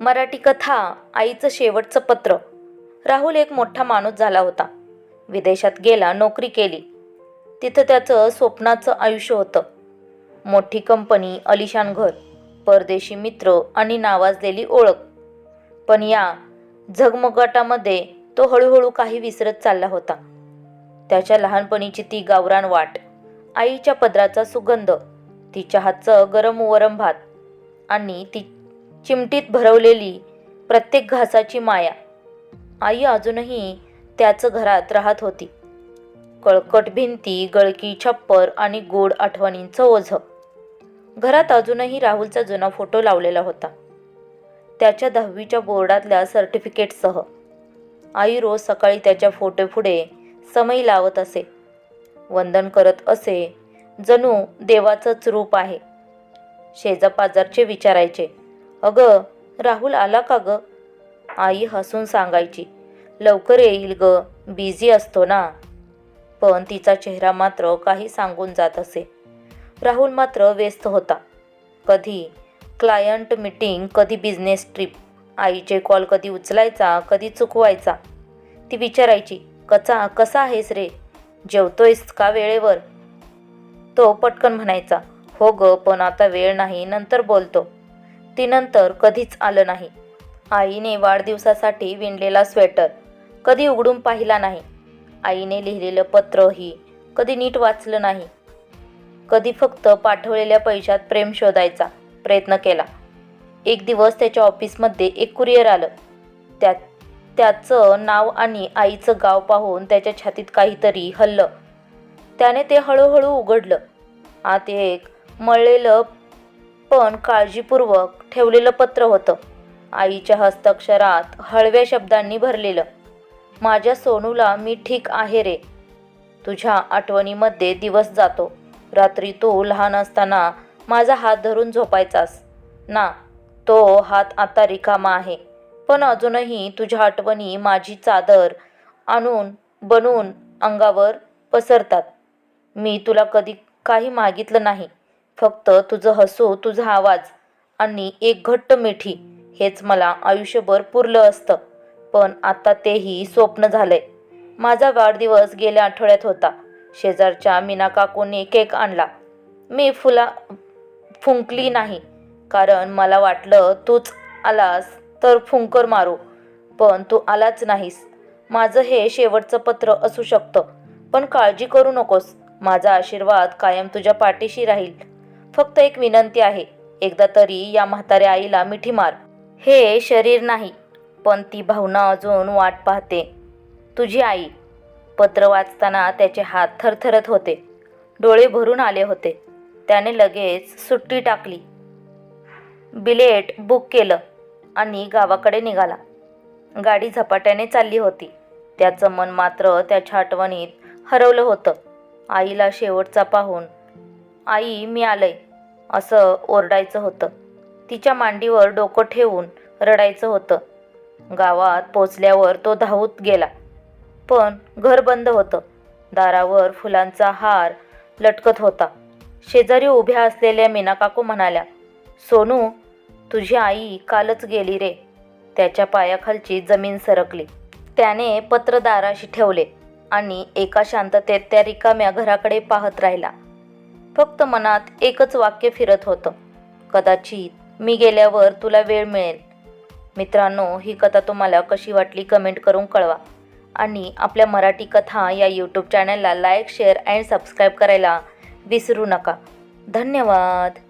मराठी कथा आईचं शेवटचं पत्र. राहुल एक मोठा माणूस झाला होता. विदेशात गेला नोकरी केली. तिथं त्याचं स्वप्नाचं आयुष्य होतं. मोठी कंपनी अलिशान घर परदेशी मित्र आणि नावाजलेली ओळख. पण या झगमगाटामध्ये तो हळूहळू काही विसरत चालला होता. त्याच्या लहानपणीची ती गावरान वाट आईच्या पदराचा सुगंध तिच्या हातचं गरम वरम भात आणि ती चिमटीत भरवलेली प्रत्येक घासाची माया. आई अजूनही त्याच घरात राहत होती. कळकट भिंती गळकी छप्पर आणि गोड आठवणींचं ओझं. घरात अजूनही राहुलचा जुना फोटो लावलेला होता. त्याच्या दहावीच्या बोर्डातल्या सर्टिफिकेटसह. आई रोज सकाळी त्याच्या फोटोपुढे समय लावत असे. वंदन करत असे जणू देवाचंच रूप आहे. शेजापाजारचे विचारायचे. अगं राहुल आला का ग? आई हसून सांगायची. लवकर येईल ग बिझी असतो ना. पण तिचा चेहरा मात्र काही सांगून जात असे. राहुल मात्र व्यस्त होता. कधी क्लायंट मीटिंग कधी बिझनेस ट्रिप. आईचे कॉल कधी उचलायचा कधी चुकवायचा. ती विचारायची कचा कसा आहेस रे? जेवतोयस का वेळेवर? तो पटकन म्हणायचा हो ग पण आता वेळ नाही नंतर बोलतो. ती नंतर कधीच आलं नाही. आईने वाढदिवसासाठी विणलेला स्वेटर कधी उघडून पाहिला नाही. आईने लिहिलेलं पत्रही कधी नीट वाचलं नाही. कधी फक्त पाठवलेल्या पैशात प्रेम शोधायचा प्रयत्न केला. एक दिवस त्याच्या ऑफिसमध्ये एक कुरिअर आलं. त्यात त्याचं नाव आणि आईचं गाव पाहून त्याच्या छातीत काहीतरी हल्लं. त्याने ते हळूहळू उघडलं. आत एक मळलेलं पण काळजीपूर्वक ठेवलेलं पत्र होतं. आईच्या हस्ताक्षरात हळव्या शब्दांनी भरलेलं माझ्या सोनूला मी ठीक आहे रे. तुझ्या आठवणीमध्ये दिवस जातो. रात्री तू लहान असताना माझा हात धरून झोपायचास. ना तो हात आता रिकामा आहे. पण अजूनही तुझ्या आठवणी माझी चादर आणून बनवून अंगावर पसरतात. मी तुला कधी काही मागितलं नाही. फक्त तुझं हसू तुझा आवाज आणि एक घट्ट मिठी हेच मला आयुष्यभर पुरलं असतं. पण आता तेही स्वप्न झालंय. माझा वाढदिवस गेल्या आठवड्यात होता. शेजारच्या मीना काकूंनी केक आणला. मी फुला फुंकली नाही. कारण मला वाटलं तूच आलास तर फुंकर मारू. पण तू आलाच नाहीस. माझं हे शेवटचं पत्र असू शकतं. पण काळजी करू नकोस. माझा आशीर्वाद कायम तुझ्या पाठीशी राहील. फक्त एक विनंती आहे. एकदा तरी या म्हाताऱ्या आईला मिठी मार. हे शरीर नाही पण ती भावना अजून वाट पाहते. तुझी आई पत्र वाचताना त्याचे हात थरथरत होते. डोळे भरून आले होते. त्याने लगेच सुट्टी टाकली. बिलेट बुक केलं आणि गावाकडे निघाला. गाडी झपाट्याने चालली होती. त्याचं मन मात्र त्याच्या आठवणीत हरवलं होतं. आईला शेवटचा पाहून आई मी आलंय. असं ओरडायचं होतं. तिच्या मांडीवर डोकं ठेवून रडायचं होतं. गावात पोचल्यावर तो धावत गेला. पण घर बंद होतं. दारावर फुलांचा हार लटकत होता. शेजारी उभ्या असलेल्या मीनाकाकू म्हणाल्या सोनू तुझी आई कालच गेली रे. त्याच्या पायाखालची जमीन सरकली. त्याने पत्र दाराशी ठेवले आणि एका शांततेत त्या रिकाम्या घराकडे पाहत राहिला. फक्त मनात एकच वाक्य फिरत होतं. कदाचित मी गेल्यावर तुला वेळ मिळेल. मित्रांनो ही कथा तुम्हाला कशी वाटली कमेंट करून कळवा. आणि आपल्या मराठी कथा या यूट्यूब चॅनलला लाईक शेअर अँड सबस्क्राईब करायला विसरू नका. धन्यवाद!